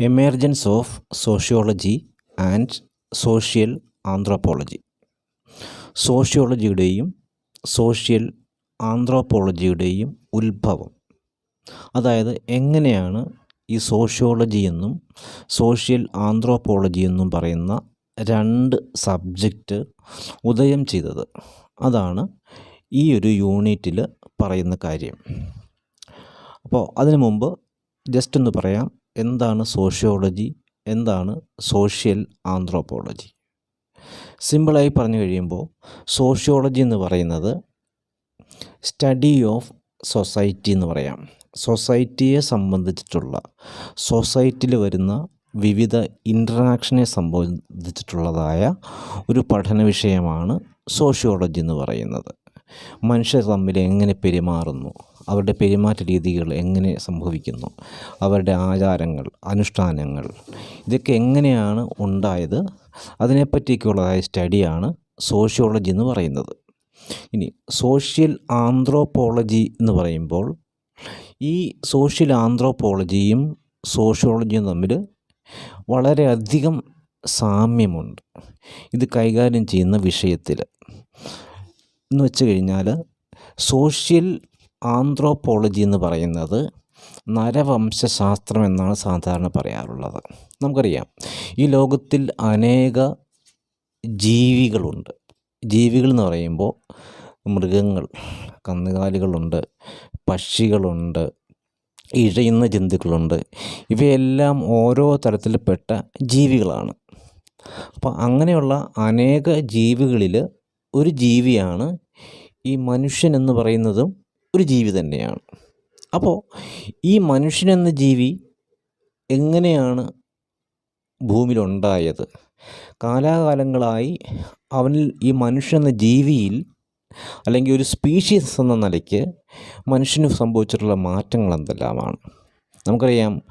Emergence of sociology and social anthropology സോഷ്യോളജിയുടെയും social ആന്ത്രോപോളജിയുടെയും ഉത്ഭവം. അതായത് എങ്ങനെയാണ് ഈ സോഷ്യോളജി എന്നും സോഷ്യൽ ആന്ത്രോപോളജി എന്നും പറയുന്ന രണ്ട് സബ്ജക്റ്റ് ഉദയം ചെയ്തത്. അതാണ് ഈ ഒരു യൂണിറ്റിൽ പറയുന്ന കാര്യം. അപ്പോൾ അതിനു മുമ്പ് ജസ്റ്റ് ഒന്ന് പറയാം. എന്താണ് സോഷ്യോളജി? എന്താണ് സോഷ്യൽ ആന്ത്രോപോളജി? സിമ്പിളായി പറഞ്ഞു കഴിയുമ്പോൾ സോഷ്യോളജി എന്ന് പറയുന്നത് സ്റ്റഡി ഓഫ് സൊസൈറ്റി എന്ന് പറയാം. സൊസൈറ്റിയെ സംബന്ധിച്ചിട്ടുള്ള സൊസൈറ്റിയിൽ വരുന്ന വിവിധ ഇൻട്രാക്ഷനെ സംബന്ധിച്ചിട്ടുള്ളതായ ഒരു പഠന വിഷയമാണ് സോഷ്യോളജി എന്ന് പറയുന്നത്. മനുഷ്യർ തമ്മിൽ എങ്ങനെ പെരുമാറുന്നു? അവരുടെ പെരുമാറ്റ രീതികൾ എങ്ങനെ സംഭവിക്കുന്നു അവരുടെ ആചാരങ്ങൾ അനുഷ്ഠാനങ്ങൾ ഇതൊക്കെ എങ്ങനെയാണ് ഉണ്ടായത് അതിനെപ്പറ്റിയൊക്കെയുള്ളതായ സ്റ്റഡിയാണ് സോഷ്യോളജി എന്ന് പറയുന്നത്. ഇനി സോഷ്യൽ ആന്ത്രോപോളജി എന്ന് പറയുമ്പോൾ ഈ സോഷ്യൽ ആന്ത്രോപോളജിയും സോഷ്യോളജിയും തമ്മിൽ വളരെയധികം സാമ്യമുണ്ട്. ഇത് കൈകാര്യം ചെയ്യുന്ന വിഷയത്തിൽ. എന്ന് വെച്ച് കഴിഞ്ഞാൽ സോഷ്യൽ ആന്ത്രോപോളജി എന്ന് പറയുന്നത് നരവംശാസ്ത്രം എന്നാണ് സാധാരണ പറയാറുള്ളത്. നമുക്കറിയാം ഈ ലോകത്തിൽ അനേക ജീവികളുണ്ട്. ജീവികൾ എന്ന് പറയുമ്പോൾ മൃഗങ്ങൾ കന്നുകാലികളുണ്ട് പക്ഷികളുണ്ട് ഇഴയുന്ന ജന്തുക്കളുണ്ട്. ഇവയെല്ലാം ഓരോ തരത്തിൽപ്പെട്ട ജീവികളാണ്. അപ്പോൾ അങ്ങനെയുള്ള അനേക ജീവികളിൽ ഒരു ജീവിയാണ് ഈ മനുഷ്യൻ എന്ന് പറയുന്നതും ഒരു ജീവി തന്നെയാണ്. അപ്പോൾ ഈ മനുഷ്യനെന്ന ജീവി എങ്ങനെയാണ് ഭൂമിയിലുണ്ടായത്? കാലാകാലങ്ങളായി അവനിൽ ഈ മനുഷ്യൻ എന്ന ജീവിയിൽ അല്ലെങ്കിൽ ഒരു സ്പീഷീസ് എന്ന നിലയ്ക്ക് മനുഷ്യന് സംഭവിച്ചിട്ടുള്ള മാറ്റങ്ങൾ എന്തെല്ലാമാണ്? നമുക്കറിയാം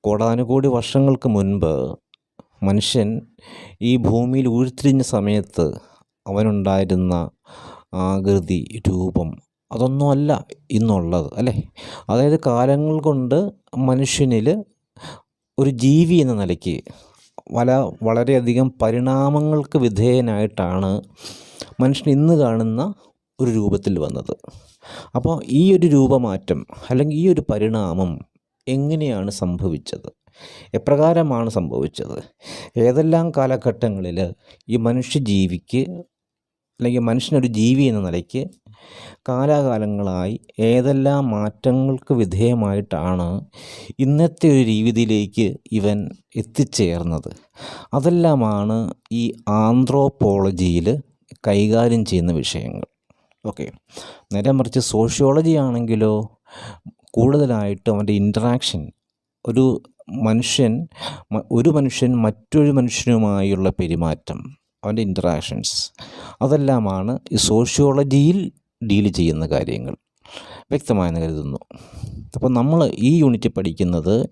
കോടാനുകോടി വർഷങ്ങൾക്ക് മുൻപ് മനുഷ്യൻ ഈ ഭൂമിയിൽ ഉരുത്തിരിഞ്ഞ സമയത്ത് അവനുണ്ടായിരുന്ന ആകൃതി രൂപം അതൊന്നുമല്ല ഇന്നുള്ളത് അല്ലേ? അതായത് കാലങ്ങൾ കൊണ്ട് മനുഷ്യനിൽ ഒരു ജീവി എന്ന നിലയ്ക്ക് വല വളരെയധികം പരിണാമങ്ങൾക്ക് വിധേയനായിട്ടാണ് മനുഷ്യൻ ഇന്ന് കാണുന്ന ഒരു രൂപത്തിൽ വന്നത്. അപ്പോൾ ഈ ഒരു രൂപമാറ്റം അല്ലെങ്കിൽ ഈ ഒരു പരിണാമം എങ്ങനെയാണ് സംഭവിച്ചത്? എപ്രകാരമാണ് സംഭവിച്ചത്? ഏതെല്ലാം കാലഘട്ടങ്ങളിൽ ഈ മനുഷ്യ ജീവിക്ക് അല്ലെങ്കിൽ മനുഷ്യനൊരു ജീവി എന്ന നിലയ്ക്ക് കാലാകാലങ്ങളായി ഏതെല്ലാം മാറ്റങ്ങൾക്ക് വിധേയമായിട്ടാണ് ഇന്നത്തെ ഒരു രീതിയിലേക്ക് ഇവൻ എത്തിച്ചേർന്നത്. അതെല്ലാമാണ് ഈ ആന്ത്രോപോളജിയിൽ കൈകാര്യം ചെയ്യുന്ന വിഷയങ്ങൾ. ഓക്കെ. നേരെ മറിച്ച് സോഷ്യോളജി ആണെങ്കിലോ കൂടുതലായിട്ടും അവന്റെ ഇൻട്രാക്ഷൻ ഒരു മനുഷ്യൻ ഒരു മനുഷ്യൻ മറ്റൊരു മനുഷ്യനുമായുള്ള പെരുമാറ്റം അവന്റെ ഇൻട്രാക്ഷൻസ് അതെല്ലാമാണ് ഈ സോഷ്യോളജിയിൽ ഡീൽ ചെയ്യുന്ന കാര്യങ്ങൾ. വ്യക്തമായെന്ന് കരുതുന്നു. അപ്പോൾ നമ്മൾ ഈ യൂണിറ്റ് പഠിക്കുന്നത്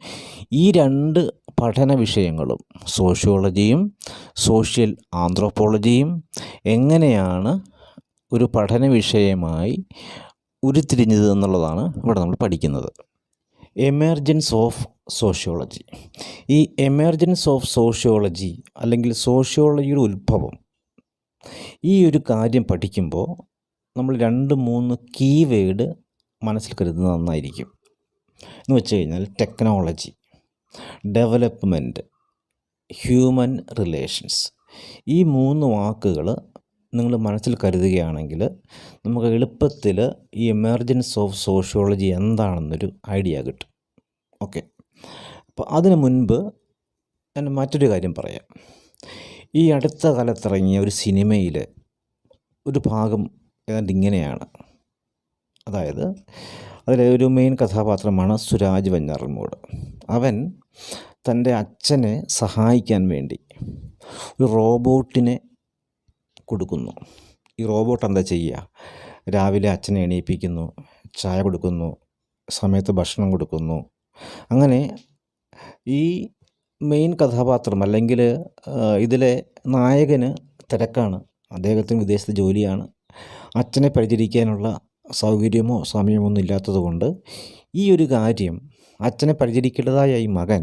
ഈ രണ്ട് പഠന വിഷയങ്ങളും സോഷ്യോളജിയും സോഷ്യൽ ആന്ത്രോപോളജിയും എങ്ങനെയാണ് ഒരു പഠന വിഷയമായി ഉരുത്തിരിഞ്ഞത് എന്നുള്ളതാണ് ഇവിടെ നമ്മൾ പഠിക്കുന്നത്. എമർജൻസ് ഓഫ് സോഷ്യോളജി ഈ എമർജൻസ് ഓഫ് സോഷ്യോളജി അല്ലെങ്കിൽ സോഷ്യോളജിയുടെ ഉത്ഭവം ഈ ഒരു കാര്യം പഠിക്കുമ്പോൾ നമ്മൾ രണ്ട് മൂന്ന് കീ വേഡ് മനസ്സിൽ കരുതുന്നത് നന്നായിരിക്കും. എന്ന് വെച്ച് കഴിഞ്ഞാൽ ടെക്നോളജി ഡെവലപ്മെന്റ് ഹ്യൂമൻ റിലേഷൻസ് ഈ മൂന്ന് വാക്കുകൾ നിങ്ങൾ മനസ്സിൽ കരുതുകയാണെങ്കിൽ നമുക്ക് എളുപ്പത്തിൽ ഈ എമർജൻസ് ഓഫ് സോഷ്യോളജി എന്താണെന്നൊരു ഐഡിയ കിട്ടും. ഓക്കെ അപ്പോൾ അതിന് മുൻപ് ഞാൻ മറ്റൊരു കാര്യം പറയാം. ഈ അടുത്ത കാലത്തിറങ്ങിയ ഒരു സിനിമയിൽ ഒരു ഭാഗം ഏതാണ്ട് ഇങ്ങനെയാണ് അതായത് അതിലെ ഒരു മെയിൻ കഥാപാത്രമാണ് സുരാജ് വഞ്ഞാറൽമൂട് അവൻ തന്റെ അച്ഛനെ സഹായിക്കാൻ വേണ്ടി ഒരു റോബോട്ടിനെ കൊടുക്കുന്നു. ഈ റോബോട്ട് എന്താ ചെയ്യുക? രാവിലെ അച്ഛനെ എണീപ്പിക്കുന്നു ചായ കൊടുക്കുന്നു സമയത്ത് ഭക്ഷണം കൊടുക്കുന്നു. അങ്ങനെ ഈ മെയിൻ കഥാപാത്രം അല്ലെങ്കിൽ ഇതിലെ നായകന് തിരക്കാണ്. അദ്ദേഹത്തിന് വിദേശത്ത് ജോലിയാണ്. അച്ഛനെ പരിചരിക്കാനുള്ള സൗകര്യമോ സമയമോ ഒന്നും ഇല്ലാത്തത് കൊണ്ട് ഈ ഒരു കാര്യം അച്ഛനെ പരിചരിക്കേണ്ടതായ ഈ മകൻ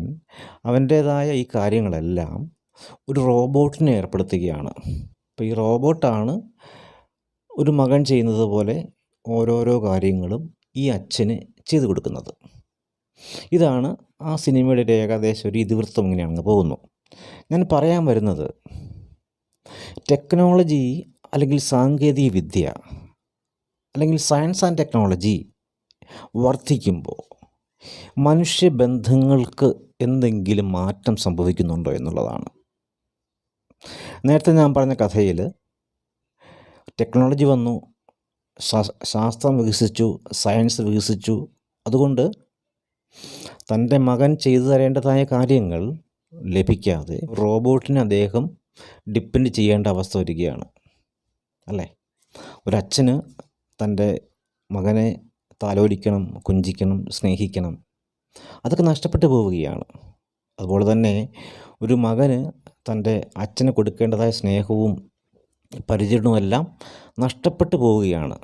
അവന്റേതായ ഈ കാര്യങ്ങളെല്ലാം ഒരു റോബോട്ടിനെ ഏർപ്പെടുത്തുകയാണ്. അപ്പോൾ ഈ റോബോട്ടാണ് ഒരു മകൻ ചെയ്യുന്നത് പോലെ ഓരോരോ കാര്യങ്ങളും ഈ അച്ഛന് ചെയ്തു കൊടുക്കുന്നത്. ഇതാണ് ആ സിനിമയുടെ ഒരു ഏകദേശം ഒരു ഇതിവൃത്തം ഇങ്ങനെയാണെന്ന് പോകുന്നു. ഞാൻ പറയാൻ വരുന്നത് ടെക്നോളജി അല്ലെങ്കിൽ സാങ്കേതിക വിദ്യ അല്ലെങ്കിൽ സയൻസ് ആൻഡ് ടെക്നോളജി വർദ്ധിക്കുമ്പോൾ മനുഷ്യബന്ധങ്ങൾക്ക് എന്തെങ്കിലും മാറ്റം സംഭവിക്കുന്നുണ്ടോ എന്നുള്ളതാണ്. നേരത്തെ ഞാൻ പറഞ്ഞ കഥയിൽ ടെക്നോളജി വന്നു ശാസ്ത്രം വികസിച്ചു സയൻസ് വികസിച്ചു. അതുകൊണ്ട് തന്റെ മകൻ ചെയ്തു തരേണ്ടതായ കാര്യങ്ങൾ ലഭിക്കാതെ റോബോട്ടിനെ അദ്ദേഹം ഡിപ്പെൻഡ് ചെയ്യേണ്ട അവസ്ഥ വരികയാണ്. അല്ലേ? ഒരച്ഛന് തന്റെ മകനെ താലോലിക്കണം കുഞ്ചിക്കണം സ്നേഹിക്കണം. അതൊക്കെ നഷ്ടപ്പെട്ടു പോവുകയാണ്. അതുപോലെ തന്നെ ഒരു മകന് തന്റെ അച്ഛന് കൊടുക്കേണ്ടതായ സ്നേഹവും പരിചരണവുമെല്ലാം നഷ്ടപ്പെട്ടു പോവുകയാണ്.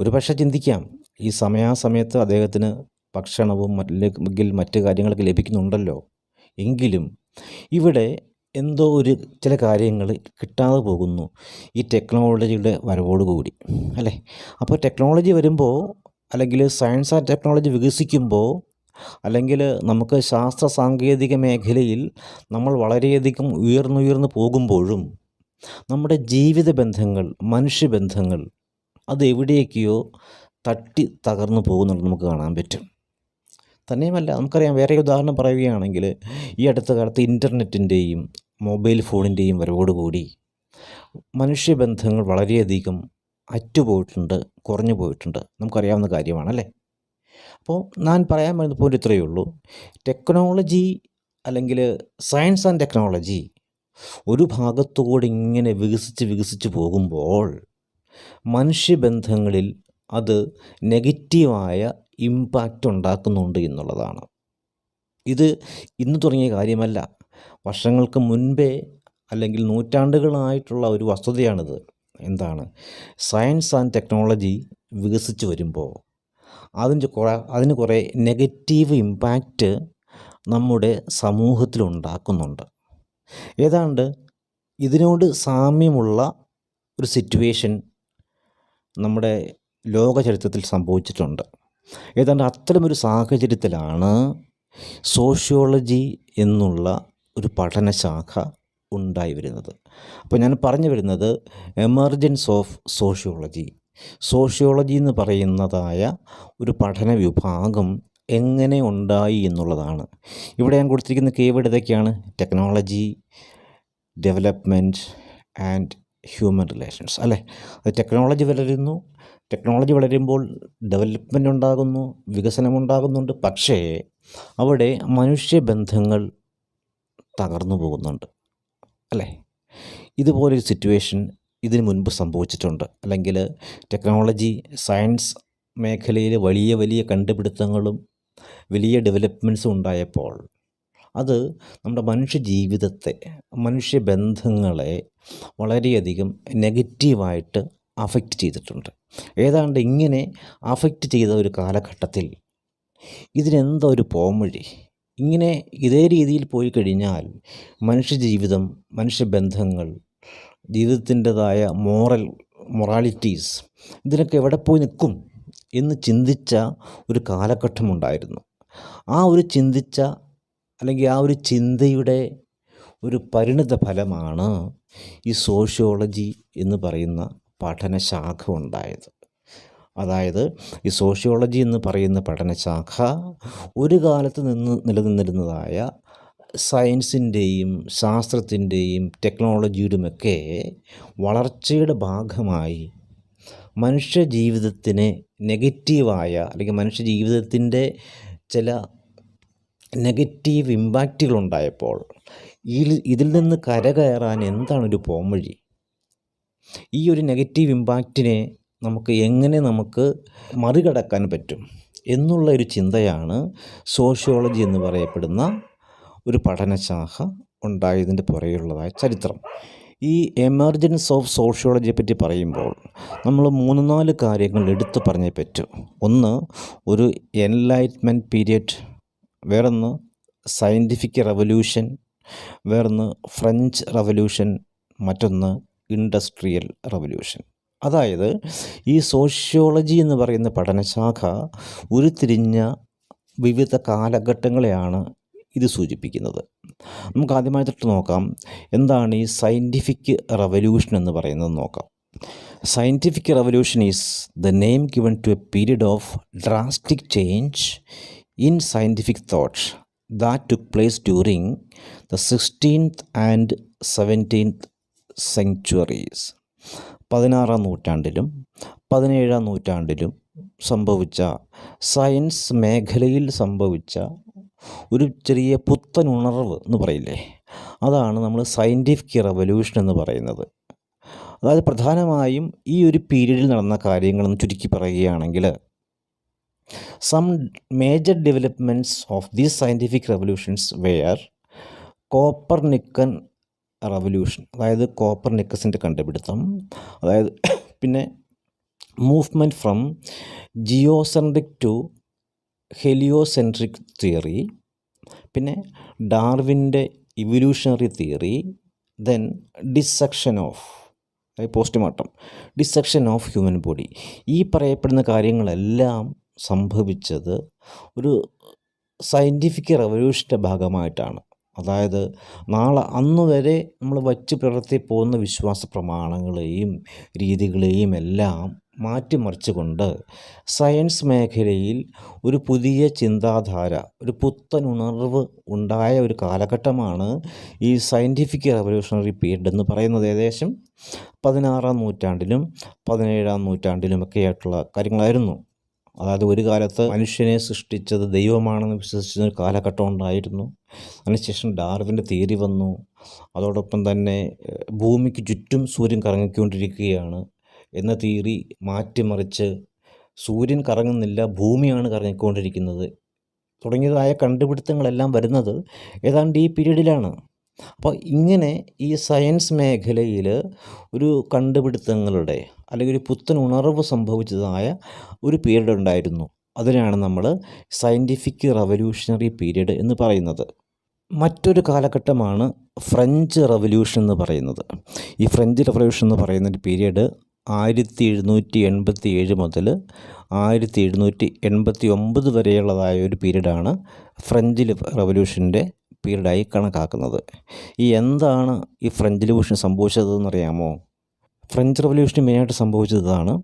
ഒരു പക്ഷേ ചിന്തിക്കാം ഈ സമയാസമയത്ത് അദ്ദേഹത്തിന് ഭക്ഷണവും അല്ലെങ്കിൽ മറ്റ് കാര്യങ്ങളൊക്കെ ലഭിക്കുന്നുണ്ടല്ലോ. എങ്കിലും ഇവിടെ എന്തോ ഒരു ചില കാര്യങ്ങൾ കിട്ടാതെ പോകുന്നു. ഈ ടെക്നോളജിയുടെ വരവോടുകൂടി അല്ലേ? അപ്പോൾ ടെക്നോളജി വരുമ്പോൾ അല്ലെങ്കിൽ സയൻസ് ആൻഡ് ടെക്നോളജി വികസിക്കുമ്പോൾ അല്ലെങ്കിൽ നമുക്ക് ശാസ്ത്ര സാങ്കേതിക മേഖലയിൽ നമ്മൾ വളരെയധികം ഉയർന്നുയർന്നു പോകുമ്പോഴും നമ്മുടെ ജീവിത ബന്ധങ്ങൾ മനുഷ്യബന്ധങ്ങൾ അത് തട്ടി തകർന്നു പോകുന്നുണ്ട് നമുക്ക് കാണാൻ പറ്റും. തന്നെയുമല്ല നമുക്കറിയാം വേറെ ഉദാഹരണം പറയുകയാണെങ്കിൽ ഈ അടുത്ത കാലത്ത് ഇന്റർനെറ്റിന്റെയും മൊബൈൽ ഫോണിന്റെയും വരവോടുകൂടി മനുഷ്യബന്ധങ്ങൾ വളരെയധികം അറ്റുപോയിട്ടുണ്ട് കുറഞ്ഞു പോയിട്ടുണ്ട്. നമുക്കറിയാവുന്ന കാര്യമാണല്ലേ അപ്പോൾ ഞാൻ പറയാൻ വരുന്ന പോലും ഇത്രയേ ഉള്ളൂ. ടെക്നോളജി അല്ലെങ്കിൽ സയൻസ് ആൻഡ് ടെക്നോളജി ഒരു ഭാഗത്തുകൂടി ഇങ്ങനെ വികസിച്ച് വികസിച്ച് പോകുമ്പോൾ മനുഷ്യബന്ധങ്ങളിൽ അത് നെഗറ്റീവായ ഇമ്പാക്റ്റ് ഉണ്ടാക്കുന്നുണ്ട് എന്നുള്ളതാണ്. ഇത് ഇന്ന് തുടങ്ങിയ കാര്യമല്ല. വർഷങ്ങൾക്ക് മുൻപേ അല്ലെങ്കിൽ നൂറ്റാണ്ടുകളായിട്ടുള്ള ഒരു വസ്തുതയാണിത്. എന്താണ്? സയൻസ് ആൻഡ് ടെക്നോളജി വികസിച്ച് വരുമ്പോൾ അതിന്റെ കുറേ അതിന് കുറേ നെഗറ്റീവ് ഇമ്പാക്റ്റ് നമ്മുടെ സമൂഹത്തിൽ ഉണ്ടാക്കുന്നുണ്ട്. ഏതാണ്ട് ഇതിനോട് സാമ്യമുള്ള ഒരു സിറ്റുവേഷൻ നമ്മുടെ ലോക ചരിത്രത്തിൽ സംഭവിച്ചിട്ടുണ്ട്. ഏതാണ്ട് അത്തരമൊരു സാഹചര്യത്തിലാണ് സോഷ്യോളജി എന്നുള്ള ഒരു പഠനശാഖ ഉണ്ടായി വരുന്നത്. അപ്പോൾ ഞാൻ പറഞ്ഞു വരുന്നത് എമർജൻസ് ഓഫ് സോഷ്യോളജി. സോഷ്യോളജി എന്ന് പറയുന്നതായ ഒരു പഠന വിഭാഗം എങ്ങനെ ഉണ്ടായി എന്നുള്ളതാണ്. ഇവിടെ ഞാൻ കൊടുത്തിരിക്കുന്ന കീവേഡ് ഇതൊക്കെയാണ് technology development and human relations അല്ലേ? അത് ടെക്നോളജി വളരുന്നു. ടെക്നോളജി വളരുമ്പോൾ ഡെവലപ്മെന്റ് ഉണ്ടാകുന്നു വികസനമുണ്ടാകുന്നുണ്ട് പക്ഷേ അവിടെ മനുഷ്യബന്ധങ്ങൾ തകർന്നു പോകുന്നുണ്ട്. അല്ലേ? ഇതുപോലൊരു സിറ്റുവേഷൻ ഇതിനു മുൻപ് സംഭവിച്ചിട്ടുണ്ട്. അല്ലെങ്കിൽ ടെക്നോളജി സയൻസ് മേഖലയിൽ വലിയ വലിയ കണ്ടുപിടുത്തങ്ങളും വലിയ ഡെവലപ്മെന്റ്സും ഉണ്ടായപ്പോൾ അത് നമ്മുടെ മനുഷ്യ ജീവിതത്തെ മനുഷ്യ ബന്ധങ്ങളെ വളരെയധികം നെഗറ്റീവായിട്ട് അഫക്റ്റ് ചെയ്തിട്ടുണ്ട്. ഏതാണ്ട് ഇങ്ങനെ അഫക്റ്റ് ചെയ്ത ഒരു കാലഘട്ടത്തിൽ ഇതിനെന്താ ഒരു പോംവഴി? ഇങ്ങനെ ഇതേ രീതിയിൽ പോയി കഴിഞ്ഞാൽ മനുഷ്യ മനുഷ്യജീവിതം മനുഷ്യബന്ധങ്ങൾ ജീവിതത്തിന്റെതായ മോറൽ മൊറാലിറ്റീസ് ഇതിനൊക്കെ എവിടെ പോയി നിൽക്കും എന്ന് ചിന്തിച്ച ഒരു കാലഘട്ടമുണ്ടായിരുന്നു ആ ഒരു ചിന്തിച്ച അല്ലെങ്കിൽ ആ ഒരു ചിന്തയുടെ ഒരു പരിണിത ഫലമാണ് ഈ സോഷ്യോളജി എന്ന് പറയുന്ന പഠനശാഖ ഉണ്ടായത്. അതായത് ഈ സോഷ്യോളജി എന്ന് പറയുന്ന പഠനശാഖ ഒരു കാലത്ത് നിന്ന് നിലനിന്നിരുന്നതായ സയൻസിന്റെയും ശാസ്ത്രത്തിന്റെയും ടെക്നോളജിയുടെയുമൊക്കെ വളർച്ചയുടെ ഭാഗമായി മനുഷ്യ ജീവിതത്തിന് നെഗറ്റീവായ അല്ലെങ്കിൽ മനുഷ്യ ജീവിതത്തിന്റെ ചില നെഗറ്റീവ് ഇമ്പാക്റ്റുകൾ ഉണ്ടായപ്പോൾ ഇതിൽ നിന്ന് കരകയറാൻ എന്താണ് ഒരു പോംവഴി? ഈ ഒരു നെഗറ്റീവ് ഇമ്പാക്റ്റിനെ നമുക്ക് എങ്ങനെ നമുക്ക് മറികടക്കാൻ പറ്റും എന്നുള്ള ഒരു ചിന്തയാണ് സോഷ്യോളജി എന്ന് പറയപ്പെടുന്ന ഒരു പഠനശാഖ ഉണ്ടായതിന്റെ പുറകെയുള്ളതായ ചരിത്രം. ഈ എമർജൻസ് ഓഫ് സോഷ്യോളജിയെ പറ്റി പറയുമ്പോൾ നമ്മൾ മൂന്ന് നാല് കാര്യങ്ങൾ എടുത്തു പറഞ്ഞേ പറ്റൂ. ഒന്ന് ഒരു എൻലൈറ്റ്മെന്റ് പീരിയഡ് വേറൊന്ന് സയന്റിഫിക് റവല്യൂഷൻ വേറൊന്ന് ഫ്രഞ്ച് റവല്യൂഷൻ മറ്റൊന്ന് ഇൻഡസ്ട്രിയൽ റവല്യൂഷൻ അതായത് ഈ സോഷ്യോളജി എന്ന് പറയുന്ന പഠനശാഖ ഉരുത്തിരിഞ്ഞ വിവിധ കാലഘട്ടങ്ങളെയാണ് ഇത് സൂചിപ്പിക്കുന്നത്. നമുക്ക് ആദ്യമായിട്ട് നോക്കാം. എന്താണ് ഈ സയന്റിഫിക് റവല്യൂഷൻ എന്ന് പറയുന്നത് നോക്കാം. Scientific revolution is the name given to a period of drastic change in scientific thoughts that took place during the sixteenth and seventeenth centuries പതിനാറാം നൂറ്റാണ്ടിലും പതിനേഴാം നൂറ്റാണ്ടിലും സംഭവിച്ച സയൻസ് മേഖലയിൽ സംഭവിച്ച ഒരു ചെറിയ പുത്തൻ ഉണർവ് എന്ന് പറയില്ലേ? അതാണ് നമ്മൾ സയന്റിഫിക് റവല്യൂഷൻ എന്ന് പറയുന്നത്. അതായത് പ്രധാനമായും ഈ ഒരു പീരീഡിൽ നടന്ന കാര്യങ്ങളെന്ന് ചുരുക്കി പറയുകയാണെങ്കിൽ some major developments of these scientific revolutions were Copernican revolution അതായത് കോപ്പർ നിക്കസിന്റെ കണ്ടുപിടുത്തം അതായത് പിന്നെ movement from geocentric to heliocentric theory പിന്നെ ഡാർവിന്റെ evolutionary theory then dissection of postmortem dissection of human body ഈ പറയപ്പെടുന്ന കാര്യങ്ങളെല്ലാം സംഭവിച്ചത് ഒരു സയന്റിഫിക് റവല്യൂഷന്റെ ഭാഗമായിട്ടാണ്. അതായത് നാളെ അന്ന് വരെ നമ്മൾ വച്ച് പുലർത്തി പോകുന്ന വിശ്വാസ പ്രമാണങ്ങളെയും രീതികളെയും എല്ലാം മാറ്റിമറിച്ചുകൊണ്ട് സയൻസ് മേഖലയിൽ ഒരു പുതിയ ചിന്താധാര ഒരു പുത്തൻ ഉണർവ് ഉണ്ടായ ഒരു കാലഘട്ടമാണ് ഈ സയന്റിഫിക് റവല്യൂഷണറി പീരീഡ് എന്ന് പറയുന്നത് ഏകദേശം പതിനാറാം നൂറ്റാണ്ടിലും പതിനേഴാം നൂറ്റാണ്ടിലുമൊക്കെ ആയിട്ടുള്ള കാര്യങ്ങളായിരുന്നു. അതായത് ഒരു കാലത്ത് മനുഷ്യനെ സൃഷ്ടിച്ചത് ദൈവമാണെന്ന് വിശ്വസിച്ച ഒരു കാലഘട്ടം ഉണ്ടായിരുന്നു. അതിനുശേഷം ഡാർവിന്റെ തിയറി വന്നു. അതോടൊപ്പം തന്നെ ഭൂമിക്ക് ചുറ്റും സൂര്യൻ കറങ്ങിക്കൊണ്ടിരിക്കുകയാണ് എന്ന തിയറി മാറ്റിമറിച്ച് സൂര്യൻ കറങ്ങുന്നില്ല ഭൂമിയാണ് കറങ്ങിക്കൊണ്ടിരിക്കുന്നത്. തുടങ്ങിയതായ കണ്ടുപിടുത്തങ്ങളെല്ലാം വരുന്നത് ഏതാണ്ട് ഈ പീരീഡിലാണ്. അപ്പോൾ ഇങ്ങനെ ഈ സയൻസ് മേഖലയിൽ ഒരു കണ്ടുപിടുത്തങ്ങളുടെ അല്ലെങ്കിൽ ഒരു പുത്തൻ ഉണർവ് സംഭവിച്ചതായ ഒരു പീരീഡ് ഉണ്ടായിരുന്നു. അതിനാണ് നമ്മൾ സയന്റിഫിക് റവല്യൂഷണറി പീരീഡ് എന്ന് പറയുന്നത്. മറ്റൊരു കാലഘട്ടമാണ് ഫ്രഞ്ച് റവല്യൂഷൻ എന്ന് പറയുന്നത്. ഈ ഫ്രഞ്ച് റവല്യൂഷൻ എന്ന് പറയുന്ന ഒരു പീരീഡ് ആയിരത്തി എഴുന്നൂറ്റി എൺപത്തി ഏഴ് മുതൽ ആയിരത്തി എഴുന്നൂറ്റി എൺപത്തി ഒമ്പത് വരെയുള്ളതായ ഒരു പീരീഡാണ് ഫ്രഞ്ച് റവല്യൂഷന്റെ പീരീഡായി കണക്കാക്കുന്നത്. ഈ എന്താണ് ഈ ഫ്രഞ്ച് റവല്യൂഷൻ സംഭവിച്ചതെന്ന് അറിയാമോ? ഫ്രഞ്ച് റവല്യൂഷന് മെയിനായിട്ട് സംഭവിച്ചത് ഇതാണ്.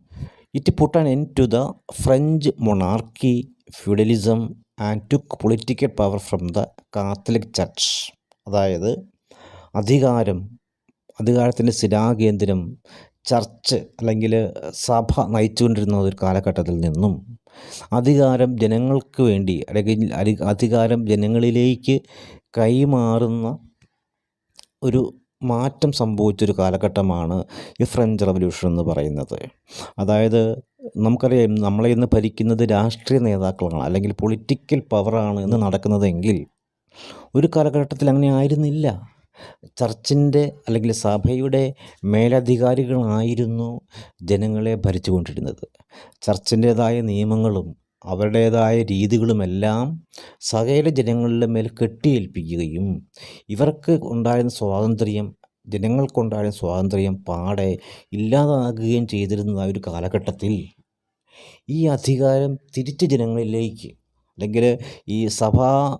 It put an end to the French monarchy feudalism and took political power from the Catholic church അതായത് അധികാരം അധികാരത്തിന്റെ സ്ഥിരാകേന്ദ്രം ചർച്ച് അല്ലെങ്കിൽ സഭ നയിച്ചുകൊണ്ടിരുന്ന ഒരു കാലഘട്ടത്തിൽ നിന്നും അധികാരം ജനങ്ങൾക്ക് വേണ്ടി അല്ലെങ്കിൽ അധികാരം ജനങ്ങളിലേക്ക് കൈമാറുന്ന ഒരു മാറ്റം സംഭവിച്ചൊരു കാലഘട്ടമാണ് ഈ ഫ്രഞ്ച് റവല്യൂഷൻ എന്ന് പറയുന്നത്. അതായത് നമുക്കറിയാം നമ്മളെ ഇന്ന് ഭരിക്കുന്നത് രാഷ്ട്രീയ നേതാക്കളാണ് അല്ലെങ്കിൽ പൊളിറ്റിക്കൽ പവറാണ് എന്ന് നടക്കുന്നതെങ്കിൽ ഒരു കാലഘട്ടത്തിൽ അങ്ങനെ ആയിരുന്നില്ല. ചർച്ചിന്റെ അല്ലെങ്കിൽ സഭയുടെ മേലധികാരികളായിരുന്നു ജനങ്ങളെ ഭരിച്ചുകൊണ്ടിരുന്നത്. ചർച്ചിന്റേതായ നിയമങ്ങളും അവരുടേതായ രീതികളുമെല്ലാം സകല ജനങ്ങളുടെ മേൽ കെട്ടിയേൽപ്പിക്കുകയും ഇവർക്ക് ഉണ്ടായിരുന്ന സ്വാതന്ത്ര്യം ജനങ്ങൾക്കുണ്ടായിരുന്ന സ്വാതന്ത്ര്യം പാടെ ഇല്ലാതാകുകയും ചെയ്തിരുന്ന ഒരു കാലഘട്ടത്തിൽ ഈ അധികാരം തിരിച്ച് ജനങ്ങളിലേക്ക് അല്ലെങ്കിൽ ഈ സഭാ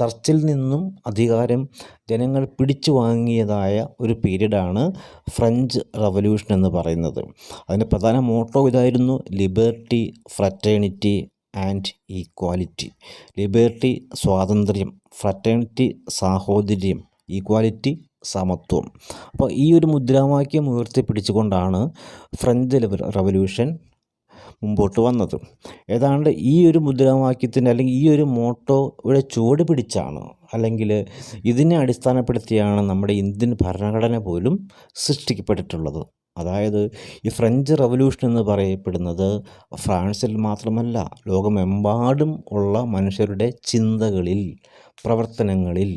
ചർച്ചിൽ നിന്നും അധികാരം ജനങ്ങൾ പിടിച്ചു വാങ്ങിയതായ ഒരു പീരീഡാണ് ഫ്രഞ്ച് റവല്യൂഷൻ എന്ന് പറയുന്നത്. അതിന്റെ പ്രധാന മോട്ടോ ഇതായിരുന്നു liberty fraternity and equality. Liberty സ്വാതന്ത്ര്യം ഫ്രറ്റേണിറ്റി സാഹോദര്യം ഈക്വാലിറ്റി സമത്വം. അപ്പോൾ ഈ ഒരു മുദ്രാവാക്യം ഉയർത്തിപ്പിടിച്ചുകൊണ്ടാണ് ഫ്രഞ്ച് റവല്യൂഷൻ മുമ്പോട്ട് വന്നത്. ഏതാണ്ട് ഈ ഒരു മുദ്രാവാക്യത്തിന്റെ അല്ലെങ്കിൽ ഈ ഒരു മോട്ടോയുടെ ചുവട് പിടിച്ചാണ് അല്ലെങ്കിൽ ഇതിനെ അടിസ്ഥാനപ്പെടുത്തിയാണ് നമ്മുടെ ഇന്ത്യൻ ഭരണഘടന പോലും സൃഷ്ടിക്കപ്പെട്ടിട്ടുള്ളത്. അതായത് ഈ ഫ്രഞ്ച് റവല്യൂഷൻ എന്ന് പറയപ്പെടുന്നത് ഫ്രാൻസിൽ മാത്രമല്ല ലോകമെമ്പാടും ഉള്ള മനുഷ്യരുടെ ചിന്തകളിൽ പ്രവർത്തനങ്ങളിൽ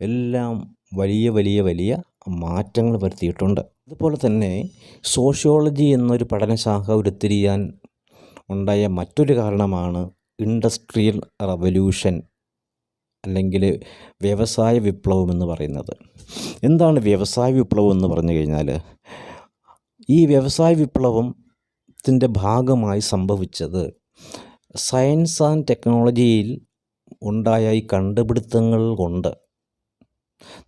എല്ലാം വലിയ വലിയ വലിയ മാറ്റങ്ങൾ വരുത്തിയിട്ടുണ്ട്. അതുപോലെ തന്നെ സോഷ്യോളജി എന്നൊരു പഠനശാഖ ഉരുത്തിരിയാൻ ഉണ്ടായ മറ്റൊരു കാരണമാണ് ഇൻഡസ്ട്രിയൽ റവല്യൂഷൻ അല്ലെങ്കിൽ വ്യവസായ വിപ്ലവം എന്ന് പറയുന്നത്. എന്താണ് വ്യവസായ വിപ്ലവം എന്ന് പറഞ്ഞു കഴിഞ്ഞാൽ ഈ വ്യവസായ വിപ്ലവത്തിന്റെ ഭാഗമായി സംഭവിച്ചത് സയൻസ് ആൻഡ് ടെക്നോളജിയിൽ ഉണ്ടായ ഈ കണ്ടുപിടുത്തങ്ങൾ കൊണ്ട്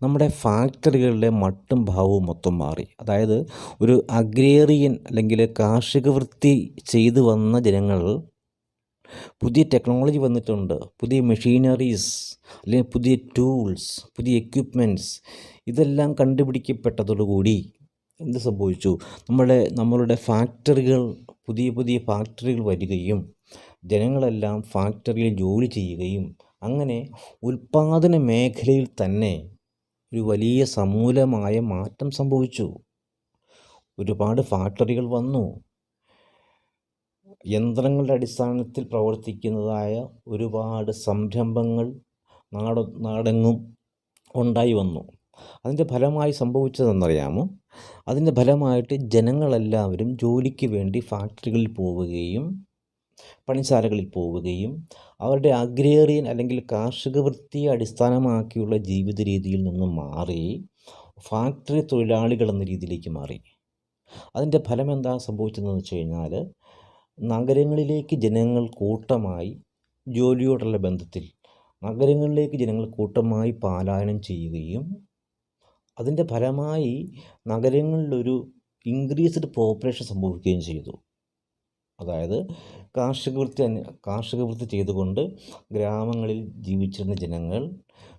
നമ്മുടെ ഫാക്ടറികളിലെ മട്ടും ഭാവവും മൊത്തം മാറി. അതായത് ഒരു അഗ്രേറിയൻ അല്ലെങ്കിൽ കാർഷിക വൃത്തി ചെയ്തു വന്ന ജനങ്ങൾ പുതിയ ടെക്നോളജി വന്നിട്ടുണ്ട്. പുതിയ മെഷീനറീസ് അല്ലെങ്കിൽ പുതിയ ടൂൾസ് പുതിയ എക്യുപ്മെന്റ്സ് ഇതെല്ലാം കണ്ടുപിടിക്കപ്പെട്ടതോടുകൂടി എന്ത് സംഭവിച്ചു? നമ്മുടെ നമ്മളുടെ ഫാക്ടറികൾ പുതിയ പുതിയ ഫാക്ടറികൾ വരികയും ജനങ്ങളെല്ലാം ഫാക്ടറിയിൽ ജോലി ചെയ്യുകയും അങ്ങനെ ഉൽപ്പാദന മേഖലയിൽ തന്നെ ഒരു വലിയ സമൂലമായ മാറ്റം സംഭവിച്ചു. ഒരുപാട് ഫാക്ടറികൾ വന്നു. യന്ത്രങ്ങളുടെ അടിസ്ഥാനത്തിൽ പ്രവർത്തിക്കുന്നതായ ഒരുപാട് സംരംഭങ്ങൾ നാട നാടെങ്ങും ഉണ്ടായി വന്നു. അതിന്റെ ഫലമായി സംഭവിച്ചതെന്നറിയാമോ? അതിന്റെ ഫലമായിട്ട് ജനങ്ങളെല്ലാവരും ജോലിക്ക് വേണ്ടി ഫാക്ടറികളിൽ പോവുകയും പണിശാലകളിൽ പോവുകയും അവരുടെ അഗ്രേറിയൻ അല്ലെങ്കിൽ കാർഷിക വൃത്തിയെ അടിസ്ഥാനമാക്കിയുള്ള ജീവിത രീതിയിൽ നിന്നും മാറി ഫാക്ടറി തൊഴിലാളികൾ എന്ന രീതിയിലേക്ക് മാറി. അതിന്റെ ഫലം എന്താ സംഭവിച്ചതെന്ന് വെച്ച് കഴിഞ്ഞാൽ നഗരങ്ങളിലേക്ക് ജനങ്ങൾ കൂട്ടമായി ജോലിയോടുള്ള ബന്ധത്തിൽ നഗരങ്ങളിലേക്ക് ജനങ്ങൾ കൂട്ടമായി പാലായനം ചെയ്യുകയും അതിന്റെ ഫലമായി നഗരങ്ങളിലൊരു ഇൻക്രീസ്ഡ് പോപ്പുലേഷൻ സംഭവിക്കുകയും ചെയ്തു. അതായത് കാർഷിക വൃത്തി കാർഷിക വൃത്തി ചെയ്തുകൊണ്ട് ഗ്രാമങ്ങളിൽ ജീവിച്ചിരുന്ന ജനങ്ങൾ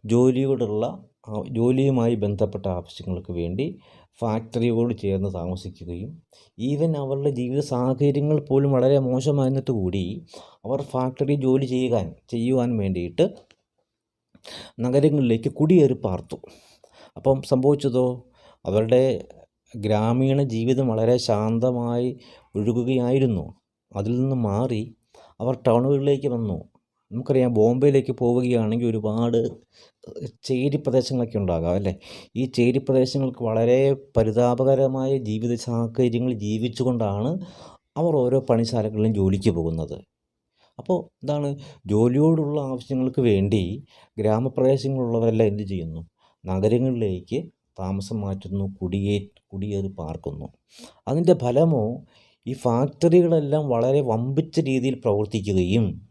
ജോലിയോടുള്ള ജോലിയുമായി ബന്ധപ്പെട്ട ആവശ്യങ്ങൾക്ക് വേണ്ടി ഫാക്ടറിയോട് ചേർന്ന് താമസിക്കുകയും ഈവൻ അവരുടെ ജീവിത സാഹചര്യങ്ങൾ പോലും വളരെ മോശമായിരുന്നിട്ട് കൂടി അവർ ഫാക്ടറി ജോലി ചെയ്യാൻ ചെയ്യുവാൻ വേണ്ടിയിട്ട് നഗരങ്ങളിലേക്ക് കുടിയേറി പാർത്തു. അപ്പം സംഭവിച്ചതോ? അവരുടെ ഗ്രാമീണ ജീവിതം വളരെ ശാന്തമായി ഒഴുകുകയായിരുന്നു. അതിൽ നിന്ന് മാറി അവർ ടൗണുകളിലേക്ക് വന്നു. നമുക്കറിയാം ബോംബെയിലേക്ക് പോവുകയാണെങ്കിൽ ഒരുപാട് ചേരി പ്രദേശങ്ങളൊക്കെ ഉണ്ടാകാം അല്ലേ? ഈ ചേരി പ്രദേശങ്ങൾക്ക് വളരെ പരിതാപകരമായ ജീവിത സാഹചര്യങ്ങൾ ജീവിച്ചുകൊണ്ടാണ് അവർ ഓരോ പണിശാലകളിലും ജോലിക്ക് പോകുന്നത്. അപ്പോൾ എന്താണ് ജോലിയോടുള്ള ആവശ്യങ്ങൾക്ക് വേണ്ടി ഗ്രാമപ്രദേശങ്ങളിലുള്ളവരെല്ലാം എന്ത് ചെയ്യുന്നു? നഗരങ്ങളിലേക്ക് താമസം മാറ്റുന്നു കുടിയേ കുടിയേറി പാർക്കുന്നു. അതിന്റെ ഫലമോ ഈ ഫാക്ടറികളെല്ലാം വളരെ വമ്പിച്ച രീതിയിൽ പ്രവർത്തിക്കുകയും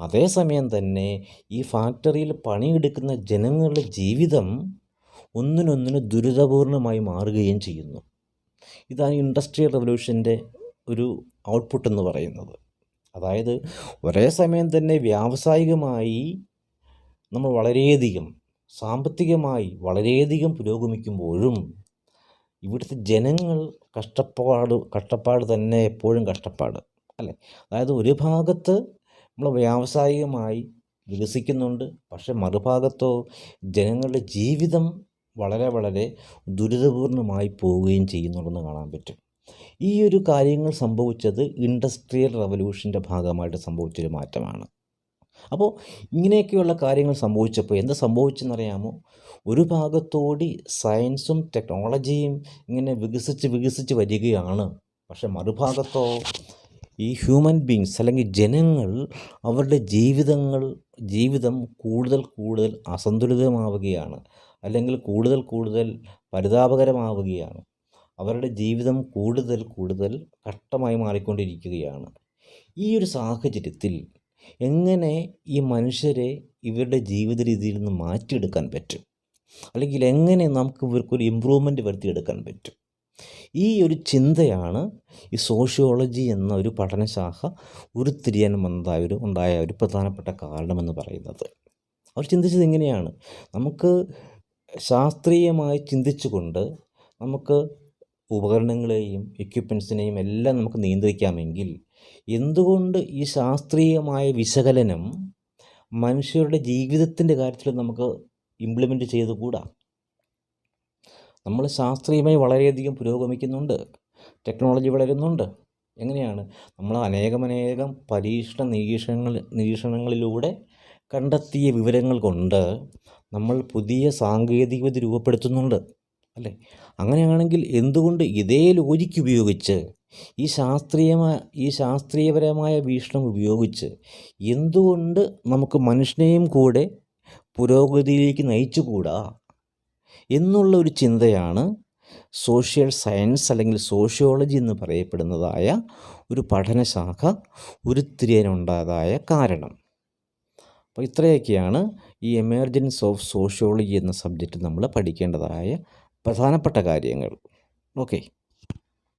അതേസമയം തന്നെ ഈ ഫാക്ടറിയിൽ പണിയെടുക്കുന്ന ജനങ്ങളുടെ ജീവിതം ഒന്നിനൊന്നിന് ദുരിതപൂർണമായി മാറുകയും ചെയ്യുന്നു. ഇതാണ് ഇൻഡസ്ട്രിയൽ റവല്യൂഷന്റെ ഒരു ഔട്ട്പുട്ട് എന്ന് പറയുന്നത്. അതായത് ഒരേ സമയം തന്നെ വ്യാവസായികമായി നമ്മൾ വളരെയധികം സാമ്പത്തികമായി വളരെയധികം പുരോഗമിക്കുമ്പോഴും ഇവിടുത്തെ ജനങ്ങൾ കഷ്ടപ്പാട് കഷ്ടപ്പാട് തന്നെ എപ്പോഴും കഷ്ടപ്പാട് അല്ലേ? അതായത് ഒരു ഭാഗത്ത് നമ്മൾ വ്യാവസായികമായി വികസിക്കുന്നുണ്ട് പക്ഷേ മറുഭാഗത്തോ ജനങ്ങളുടെ ജീവിതം വളരെ വളരെ ദുരിതപൂർണമായി പോവുകയും ചെയ്യുന്നുണ്ടെന്ന് കാണാൻ പറ്റും. ഈ ഒരു കാര്യങ്ങൾ സംഭവിച്ചത് ഇൻഡസ്ട്രിയൽ റവല്യൂഷന്റെ ഭാഗമായിട്ട് സംഭവിച്ചൊരു മാറ്റമാണ്. അപ്പോൾ ഇങ്ങനെയൊക്കെയുള്ള കാര്യങ്ങൾ സംഭവിച്ചപ്പോൾ എന്താ സംഭവിച്ചെന്നറിയാമോ? ഒരു ഭാഗത്തോടി സയൻസും ടെക്നോളജിയും ഇങ്ങനെ വികസിച്ച് വികസിച്ച് വരികയാണ്. പക്ഷെ മറുഭാഗത്തോ ഈ ഹ്യൂമൻ ബീങ്സ് അല്ലെങ്കിൽ ജനങ്ങൾ അവരുടെ ജീവിതങ്ങൾ ജീവിതം കൂടുതൽ കൂടുതൽ അസന്തുലിതമാവുകയാണ് അല്ലെങ്കിൽ കൂടുതൽ കൂടുതൽ പരിതാപകരമാവുകയാണ്. അവരുടെ ജീവിതം കൂടുതൽ കൂടുതൽ കട്ടമായി മാറിക്കൊണ്ടിരിക്കുകയാണ്. ഈ ഒരു സാഹചര്യത്തിൽ എങ്ങനെ ഈ മനുഷ്യരെ ഇവരുടെ ജീവിത രീതിയിൽ നിന്ന് മാറ്റിയെടുക്കാൻ പറ്റും? അല്ലെങ്കിൽ എങ്ങനെ നമുക്ക് ഇവർക്കൊരു ഇമ്പ്രൂവ്മെന്റ് വരുത്തിയെടുക്കാൻ പറ്റും? ഈ ഒരു ചിന്തയാണ് ഈ സോഷ്യോളജി എന്ന ഒരു പഠനശാഖ ഉരുത്തിരിയാൻ വന്നതായ ഒരു ഉണ്ടായ ഒരു പ്രധാനപ്പെട്ട കാരണമെന്ന് പറയുന്നത്. അവർ ചിന്തിച്ചത് ഇങ്ങനെയാണ്. നമുക്ക് ശാസ്ത്രീയമായി ചിന്തിച്ചുകൊണ്ട് നമുക്ക് ഉപകരണങ്ങളെയും എക്യുപ്മെൻസിനെയും എല്ലാം നമുക്ക് നിയന്ത്രിക്കാമെങ്കിൽ എന്തുകൊണ്ട് ഈ ശാസ്ത്രീയമായ വിശകലനം മനുഷ്യരുടെ ജീവിതത്തിന്റെ കാര്യത്തിൽ നമുക്ക് ഇംപ്ലിമെന്റ് ചെയ്തുകൂടാ? നമ്മൾ ശാസ്ത്രീയമായി വളരെയധികം പുരോഗമിക്കുന്നുണ്ട്. ടെക്നോളജി വളരുന്നുണ്ട്. എങ്ങനെയാണ്? നമ്മൾ അനേകമനേകം പരീക്ഷണ നിരീക്ഷണങ്ങൾ നിരീക്ഷണങ്ങളിലൂടെ കണ്ടെത്തിയ വിവരങ്ങൾ കൊണ്ട് നമ്മൾ പുതിയ സാങ്കേതികവിദ്യ രൂപപ്പെടുത്തുന്നുണ്ട്. അല്ലേ? അങ്ങനെയാണെങ്കിൽ എന്തുകൊണ്ട് ഇതേ ലോജിക്ക് ഉപയോഗിച്ച് ഈ ശാസ്ത്രീയമായ ഈ ശാസ്ത്രീയപരമായ വീക്ഷണം ഉപയോഗിച്ച് എന്തുകൊണ്ട് നമുക്ക് മനുഷ്യനെയും കൂടെ പുരോഗതിയിലേക്ക് നയിച്ചുകൂടാ എന്നുള്ള ഒരു ചിന്തയാണ് സോഷ്യൽ സയൻസ് അല്ലെങ്കിൽ സോഷ്യോളജി എന്ന് പറയപ്പെടുന്നതായ ഒരു പഠനശാഖ ഉരുത്തിരിയാനുണ്ടായതായ കാരണം. അപ്പോൾ ഇത്രയൊക്കെയാണ് ഈ എമർജൻസ് ഓഫ് സോഷ്യോളജി എന്ന സബ്ജക്റ്റ് നമ്മൾ പഠിക്കേണ്ടതായ പ്രധാനപ്പെട്ട കാര്യങ്ങൾ. ഓക്കെ